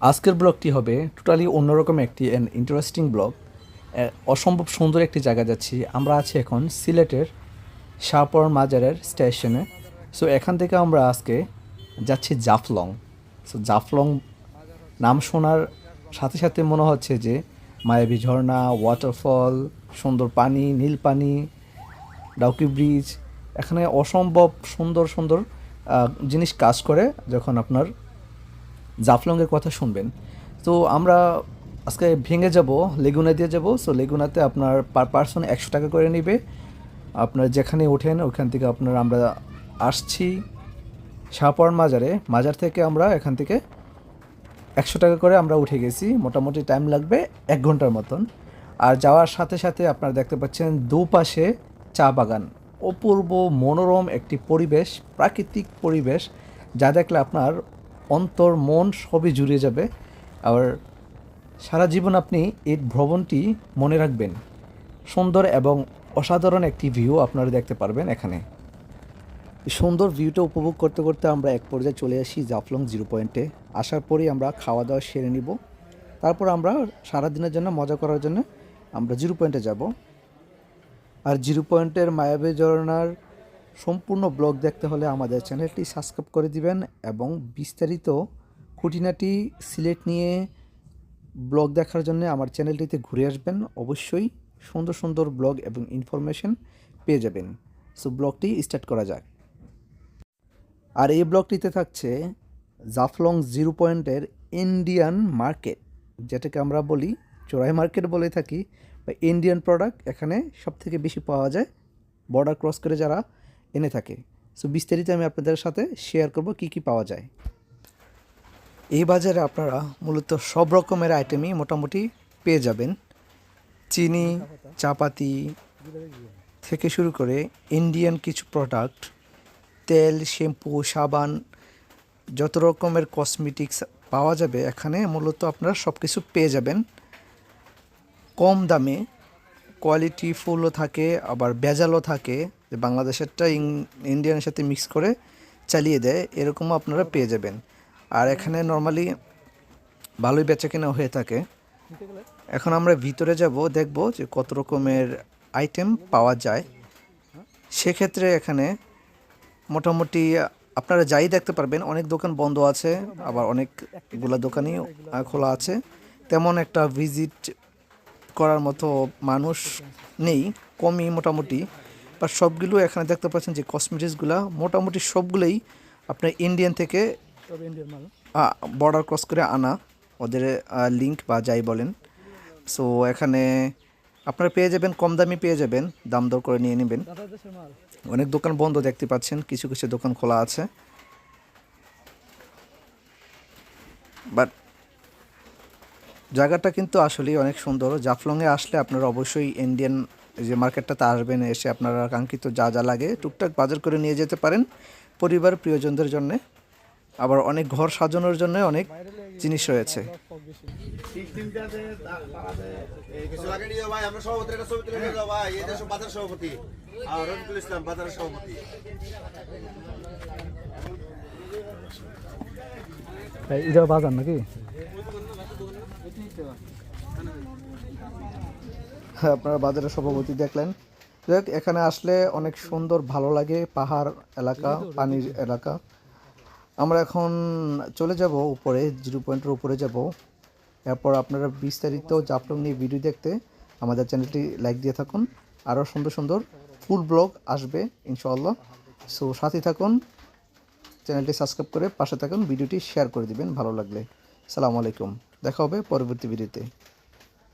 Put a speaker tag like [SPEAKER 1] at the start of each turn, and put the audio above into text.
[SPEAKER 1] আজকের ব্লগটি হবে টোটালি অন্যরকম একটি অ্যান্ড ইন্টারেস্টিং ব্লগ। অসম্ভব সুন্দর একটি জায়গা যাচ্ছি। আমরা আছি এখন সিলেটের শাহপর মাজারের স্টেশনে। সো এখান থেকে আমরা আজকে যাচ্ছি জাফলং। সো জাফলং নাম শোনার সাথে সাথে মনে হচ্ছে যে মায়াবী ঝর্ণা ওয়াটারফল সুন্দর পানি, নীল পানি, ডাউকি ব্রিজ। এখানে অসম্ভব সুন্দর সুন্দর জিনিস কাজ করে যখন আপনার জাফলংয়ের কথা শুনবেন। তো আমরা আজকে ভেঙে যাব, লেগুনা দিয়ে যাব। সো লেগুনাতে আপনার পার পার্সন একশো টাকা করে নেবে। আপনার যেখানে ওঠেন, ওখান থেকে আপনার আমরা আসছি শাহপর মাজারে। মাজার থেকে আমরা এখান থেকে একশো টাকা করে আমরা উঠে গেছি। মোটামুটি টাইম লাগবে এক ঘণ্টার মতন। আর যাওয়ার সাথে সাথে আপনারা দেখতে পাচ্ছেন দুপাশে চা বাগান। অপূর্ব মনোরম একটি পরিবেশ, প্রাকৃতিক পরিবেশ। যা দেখলে আপনার অন্তর মন সবই জুড়ে যাবে। আর সারা জীবন আপনি এই ভ্রমণটি মনে রাখবেন। সুন্দর এবং অসাধারণ একটি ভিউ আপনারা দেখতে পারবেন এখানে। সুন্দর ভিউটা উপভোগ করতে করতে আমরা এক পর্যায়ে চলে আসি জাফলং জিরো পয়েন্টে। আসার পরেই আমরা খাওয়া দাওয়া সেরে নিব। তারপর আমরা সারা দিনের জন্য মজা করার জন্য আমরা জিরো পয়েন্টে যাব। আর জিরো পয়েন্টের মায়াবী ঝর্ণার সম্পূর্ণ ব্লগ দেখতে হলে আমাদের চ্যানেলটি সাবস্ক্রাইব করে দিবেন এবং বিস্তারিত খুঁটিনাটি সিলেট নিয়ে ব্লগ দেখার জন্য আমার চ্যানেলটিতে ঘুরে আসবেন। অবশ্যই সুন্দর সুন্দর ব্লগ এবং ইনফরমেশন পেয়ে যাবেন। সো ব্লগটি স্টার্ট করা যাক। আর এই ব্লগটিতে থাকছে জাফলং জিরো পয়েন্টের ইন্ডিয়ান মার্কেট যেটাকে আমরা বলি চোরাই মার্কেট বলে থাকি। বা ইন্ডিয়ান প্রোডাক্ট এখানে সব থেকে বেশি পাওয়া যায়। বর্ডার ক্রস করে যারা এনে থাকে। সো বিস্তারিত আমি আপনাদের সাথে শেয়ার করব কি কি পাওয়া যায়। এই বাজারে আপনারা মূলত সব রকমের আইটেমই মোটামুটি পেয়ে যাবেন। চিনি, চাপাতি থেকে শুরু করে ইন্ডিয়ান কিছু প্রোডাক্ট তেল শ্যাম্পু সাবান, যত রকমের কসমেটিক্স পাওয়া যাবে এখানে মূলত আপনারা সব কিছু পেয়ে যাবেন। কম দামে কোয়ালিটি ফুলও থাকে, আবার বেজালও থাকে। যে বাংলাদেশেরটা ইন্ডিয়ানের সাথে মিক্স করে চালিয়ে দেয়, এরকমও আপনারা পেয়ে যাবেন। আর এখানে নর্মালি ভালোই বেচা কেনা হয়ে থাকে। এখন আমরা ভিতরে যাব, দেখব যে কত রকমের আইটেম পাওয়া যায়। সেক্ষেত্রে এখানে মোটামুটি আপনারা যাই দেখতে পারবেন, অনেক দোকান বন্ধ আছে, আবার অনেকগুলা দোকানই খোলা আছে। তেমন একটা ভিজিট করার মতো মানুষ নেই, কমই মোটামুটি। বা সবগুলো এখানে দেখতে পাচ্ছেন যে কসমেটিক্সগুলা মোটামুটি সবগুলোই আপনার ইন্ডিয়ান থেকে বর্ডার ক্রস করে আনা। ওদের লিঙ্ক বা যাই বলেন। সো এখানে আপনারা পেয়ে যাবেন কম দামি পেয়ে যাবেন দাম দর করে নিয়ে নেবেন। অনেক দোকান বন্ধ দেখতে পাচ্ছেন কিছু কিছু দোকান খোলা আছে। বাট জায়গাটা কিন্তু আসলেই অনেক সুন্দর। জাফলংয়ে আসলে আপনারা অবশ্যই ইন্ডিয়ান যে মার্কেটটাতে আসবেন, এসে আপনারা কাঙ্ক্ষিত যা যা লাগে টুকটাক বাজার করে নিয়ে যেতে পারেন পরিবার প্রিয়জনদের জন্য। আবার অনেক ঘর সাজানোর জন্য অনেক জিনিস রয়েছে।
[SPEAKER 2] এই
[SPEAKER 1] বাজার নাকি? হ্যাঁ আপনারা বাজারের সভাপতি দেখলেন। যাক, এখানে আসলে অনেক সুন্দর, ভালো লাগে পাহাড় এলাকা, পানির এলাকা। আমরা এখন চলে যাব উপরে, জিরো পয়েন্টের উপরে যাব। এরপর আপনারা বিস্তারিত জাফলং নিয়ে ভিডিও দেখতে আমাদের চ্যানেলটি লাইক দিয়ে থাকুন। আরও সুন্দর সুন্দর ফুল ব্লগ আসবে, ইনশাআল্লাহ। সো সাথে থাকুন। চ্যানেলটি সাবস্ক্রাইব করে পাশে থাকুন, ভিডিওটি শেয়ার করে দিবেন, ভালো লাগলে। সালামু আলাইকুম, দেখা হবে পরবর্তী ভিডিওতে।